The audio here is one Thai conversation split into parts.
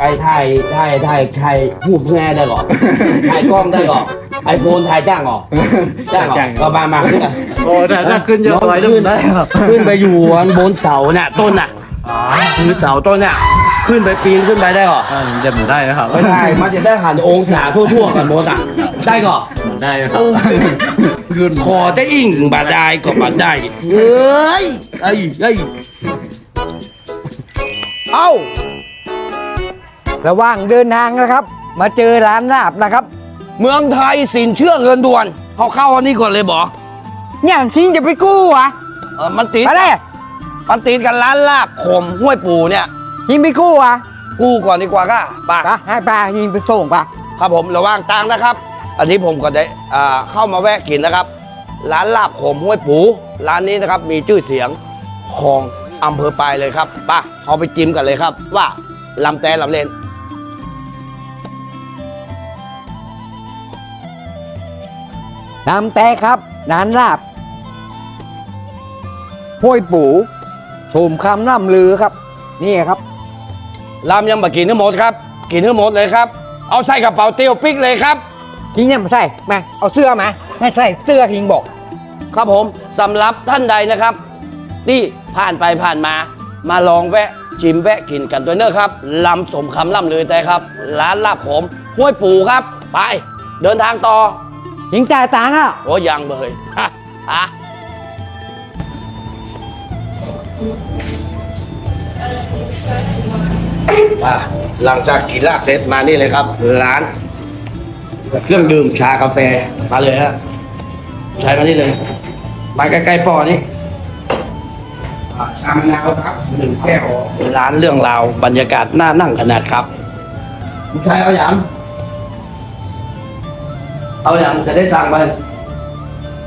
ไอ้ถ่ายถ่ายถ่ายถ่ายพูดแง่ได้หรอถ่ายกล้องได้หรอไอโฟนถ่ายจ้างหรอจ้างหรอจ้างก็มามาขึ้นโอ้แต่ถ้าขึ้นเยอะไปขึ้นได้ครับขึ้นไปอยู่บนเสาน่ะต้นน่ะคือเสาต้นน่ะขึ้นไปปีนขึ้นไปได้หรออ่าเดี๋ยวผมได้นะครับไม่ได้มันจะได้หันองศาทั่วๆกันหมดอะได้ก่อได้ครับขอจะอิ่งบาได้ก็บาได้เอ้ยไอ้ไอ้ยเอ้า ระหว่างเดินทางนะครับ มาเจอร้านลาบนะครับ เมืองไทยสินเชื่อเงินด่วนเขาเข้าอันนี้ก่อนเลยบออย่างคิงจะไปกู้วะเออมันติดอะไรมันติดกันร้านลาบขมห้วยปูเนี่ยคิงไปกู้วะกู้ก่อนดีกว่าก็ป่ะปะให้ปลายิงไปส่งปะครับผมระหว่างตังนะครับ อันนี้ผมก็ได้อ่าเข้ามาแวะกินนะครับ ร้านลาบขมห้วยปู ร้านนี้นะครับมีชื่อเสียงของอำเภอปลายเลยครับป่ะเอาไปจิ้มกันเลยครับ ว่าลำแต่ลำเลน น้ำแต่ครับร้านลาบห้วยปูชมคำล่ำลือครับ นี่ครับลำยังบะกินทั้งหมดครับ กินทั้งหมดเลยครับ เอาใส่กระเป๋าเตียวปิกเลยครับคิงเนี่ยมาใส่มาเอาเสื้อมาให้ใส่เสื้อคิงบอก ครับผมสำหรับท่านใดนะครับ ที่ผ่านไปผ่านมา มาลองแวะชิมแวะกินกันตัวเนอร์ครับลำสมคำล่ำลือแต่ครับ ร้านลาบขมห้วยปูครับ ไป เดินทางต่อ คิงจ่ายตังค์อะ โอ้ยังเบยฮะอะอะหลังจากกินลาบเสร็จมานี่เลยครับ ร้าน เครื่องดื่มชากาแฟมาเลยฮะใช้มานี่เลยไปใกล้ๆปอนี่อะชามะนาวครับหนึ่งแก้วร้านเรื่องราวบรรยากาศน่านั่งขนาดครับผู้ชายเอาอย่าง เอาอย่างจะได้สั่งไป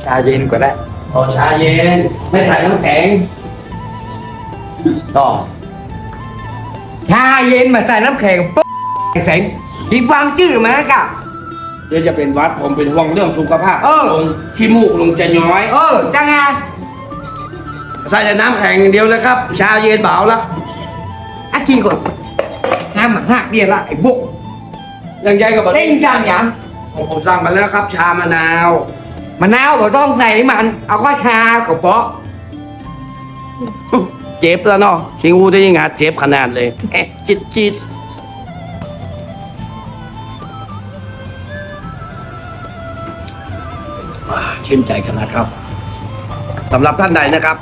ชาเย็นก็ได้เอาชาเย็น ไม่ใส่น้ำแข็งต่อชาเย็นมาใส่น้ำแข็งปุ๊บแสงที่ฟังชื่อมาแล้วกับเดี๋ยวจะเป็นหวัดผมเป็นห่วงเรื่องสุขภาพเออ ลงขี้มูกลงจะย้อย เออจังไงใส่แต่น้ำแข็งอย่างเดียวเลยครับ ชาเย็นเปล่าละอะกินก่อนน้ำมันหักเดียวละไอ้บุก ยังใหญ่กับบะเล่นสั่งอย่าง ผมสั่งมาแล้วครับชามะนาวมะนาวก็ต้องใส่มัน เอาก็ชาก็เปาะเจ็บแล้วเนาะคิงอูได้ยังไงเจ็บขนาดเลยเอ๊ะจิตจิตอ่าชื่นใจขนาดครับสำหรับท่านใดนะครับ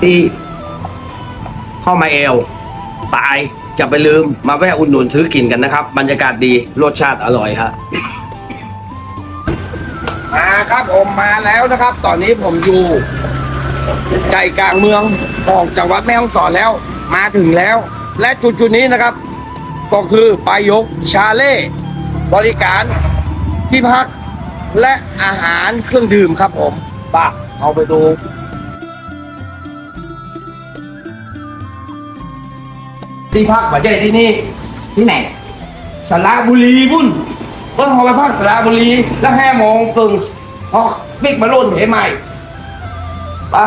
ที่เข้ามาเอลตาย จะไปลืมมาแวะอุดหนุนซื้อกินกันนะครับ บรรยากาศดีรสชาติอร่อยฮะมาครับผมมาแล้วนะครับ ตอนนี้ผมอยู่ใจกลางเมืองของจังหวัดแม่ฮ่องสอนแล้ว มาถึงแล้ว และจุดจุดนี้นะครับ ก็คือปายกชาเล่บริการที่พักและอาหารเครื่องดื่มครับผมปะเอาไปดู ที่พักประเทศที่นี่ที่ไหนสระบุรีบุ่นเพิ่งเอาไปพักสระบุรี แล้วห้าโมงกึ่งเขาปิกมาลุ่นเหใหม่ป่ะ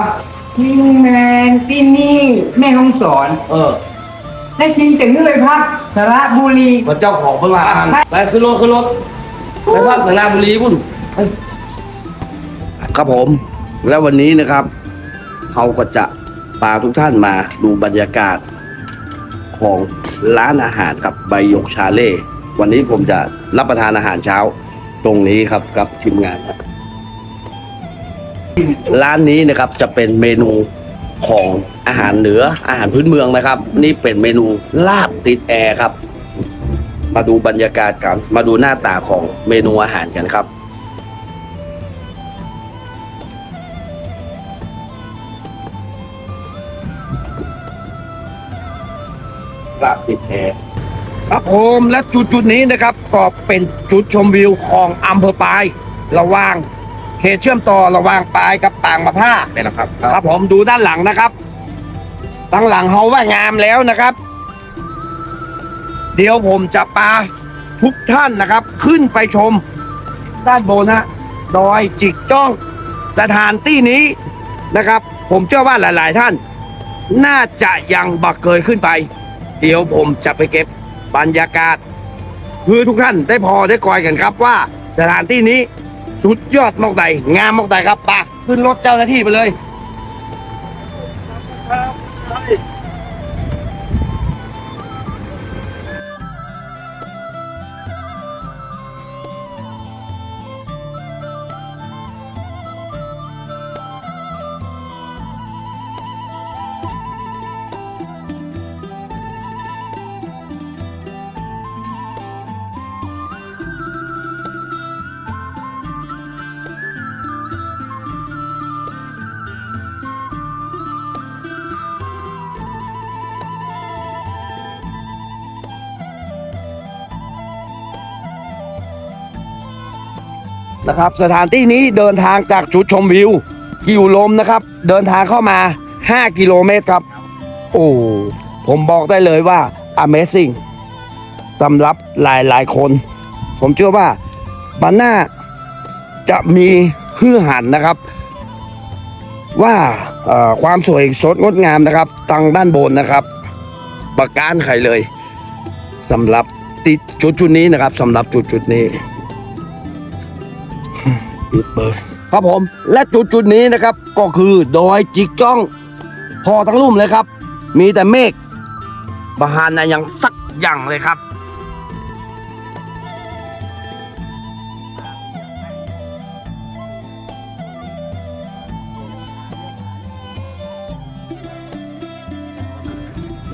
ทีมแมนที่นี่แม่ห้องสอน เออได้จริงแต่นี่เลยพักสระบุรีว่าเจ้าของเพิ่นว่าอันไปขึ้นรถขึ้นรถไปภาคสระบุรีพุ่นครับผม แล้ววันนี้นะครับเราก็จะพาทุกท่านมาดูบรรยากาศ ของร้านอาหารกับใบยกชาเล่ วันนี้ผมจะรับประทานอาหารเช้าตรงนี้ครับกับทีมงาน ร้านนี้นะครับจะเป็นเมนูของอาหารเหนืออาหารพื้นเมืองนะครับ นี่เป็นเมนูลาบติดแอร์ครับ มาดูบรรยากาศกันมาดูหน้าตาของเมนูอาหารกันครับ ลาบติดแอร์ครับผมและจุดจุดๆนี้นะครับก็เป็นจุดชมวิวของอำเภอปายระหว่างเขตเชื่อมต่อระหว่างปายกับต่างมาผ้าเนี่ยนะครับ ครับผมดูด้านหลังนะครับด้านหลังเขาว่างามแล้วนะครับ เดี๋ยวผมจะพาทุกท่านนะครับ ขึ้นไปชม ด้านบนนะดอยจิกจ้องสถานที่นี้นะครับ ผมเชื่อว่าหลาย ๆ ท่าน น่าจะยังบักเคยขึ้นไป เดี๋ยวผมจะไปเก็บบรรยากาศเพื่อทุกท่านได้พอได้คอยกันครับว่าสถานที่นี้สุดยอดมากใดงามมากใดครับไปะขึ้นรถเจ้าหน้าที่ไปเลย นะครับ สถานที่นี้เดินทางจากจุดชมวิว กิวลมนะครับ เดินทางเข้ามา 5 กิโลเมตรครับ โอ้ผมบอกได้เลยว่า Amazing สำหรับหลายๆคน ผมเชื่อว่าบันหน้าจะมีฮือหันนะครับ ว่าความสวยสดงดงามนะครับตังด้านบนนะครับประการไขเลยสำหรับติดจุดจุดนี้นะครับสำหรับจุดจุดนี้ ปิดเบอร์ครับผม และจุดจุดๆนี้นะครับ ก็คือดอยจิกจ้อง พอทั้งรุ่มเลยครับ มีแต่เมฆบาหานนะยังสักอย่างเลยครับ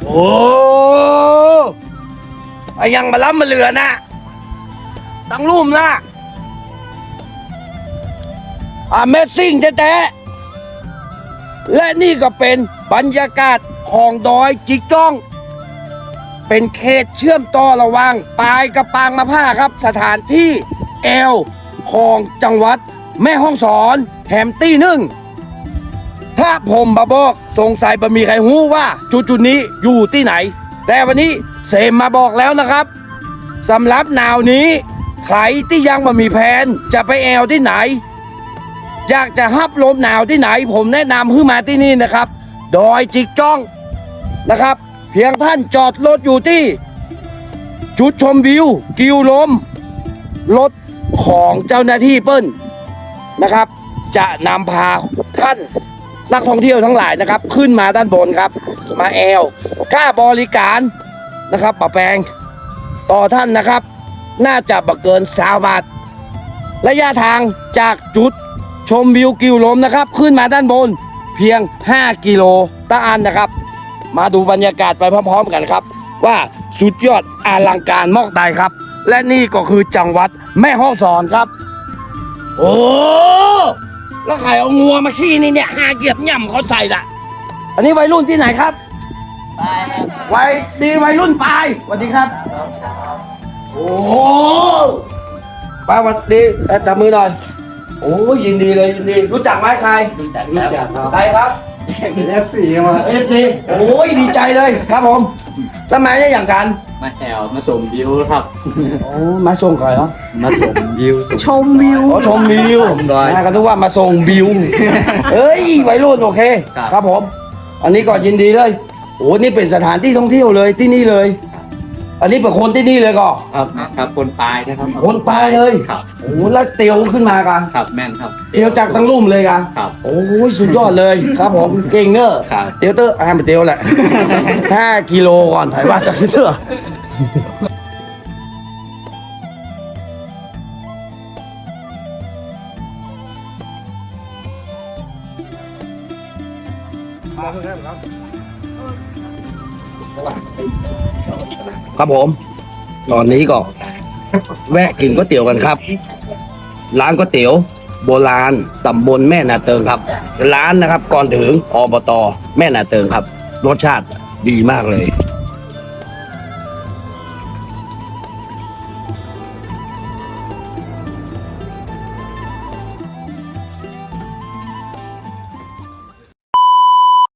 โอ้ยังมาล้ำมาเหลือนะตั้งรุ่มนะ Amazing แท้ๆและนี่ก็เป็นบรรยากาศของดอยจิกจ้อง เป็นเขตเชื่อมต่อระหว่างปายกับปางมะผ้าครับ สถานที่แอลของจังหวัด แม่ห้องสอนแถมตี้หนึ่งถ้าผมบาบอกสงสัยบะมีใครรู้ว่าจุดจุดๆนี้อยู่ที่ไหน แต่วันนี้เซมมาบอกแล้วนะครับสำหรับนาวนี้ใครที่ยังบ่มีแผนจะไปแอลที่ไหน อยากจะฮับลมหนาวที่ไหน ผมแนะนำขึ้นมาที่นี่นะครับ ดอยจิกจ้องนะครับ เพียงท่านจอดรถอยู่ที่ จุดชมวิว กิวลมรถของเจ้าหน้าที่เปิ้ลนะครับ จะนำพาท่านนักท่องเที่ยวทั้งหลายนะครับ ขึ้นมาด้านบนครับ มาแอลค่าบริการนะครับปะแปลงต่อท่านนะครับ น่าจะบักเกินสาวบาทระยะทางจากจุด ชมวิวกิวลมนะครับ ขึ้นมาด้านบนเพียง 5 กิโลตะอันนะครับ มาดูบรรยากาศไปพร้อมๆกันครับ ว่าสุดยอดอลังการมากใดครับ และนี่ก็คือจังหวัดแม่ฮ่องสอนครับ โอ้แล้วใครเอางัวมาขี้นี่เนี่ยหาเหยียบย่ำเขาใส่ละอันนี้วัยรุ่นที่ไหนครับวัยดีวัยรุ่นปลายสวัสดีครับ โอ้ป้าสวัสดีเอ่อจับมือหน่อย โอ้ยยินดีเลยยินดีรู้จักไหมใครรู้จักครับใครครับเป็นเอฟซีมาเอฟซีโอ้ยดีใจเลยครับผมสมัยนี้อย่างกัน มาแถวมาชมวิวครับโอ้มาส่งก่อนเหรอมาชมวิวชมวิวโอ้ชมวิวชมดอยนะก็นึกว่ามาส่งวิวเอ้ยวัยรุ่นโอเคครับครับผม อันนี้ก็ยินดีเลยโอ้นี่เป็นสถานที่ท่องเที่ยวเลยที่นี่เลย อันนี้เป็นคนที่นี่เลยก็ ครับครับคนปลายนะครับคนปลายเลย ครับโอ้แล้วเตียวขึ้นมากันครับแม่นครับเตียวจากตั้งรุ่มเลยกันครับ โอ้ยสุดยอดเลยครับผมเก่งเนอะครับ เตียวเตอร์อ่ามันเตียวแหละห้ากิโลก่อนไผว่าจะเตอร์ ครับผม ตอนนี้ก็ แวะกินก๋วยเตี๋ยวกันครับ ร้านก๋วยเตี๋ยว โบราณตำบลแม่นาเติงครับ ร้านนะครับ ก่อนถึงอบต แม่นาเติงครับ รสชาติดีมากเลย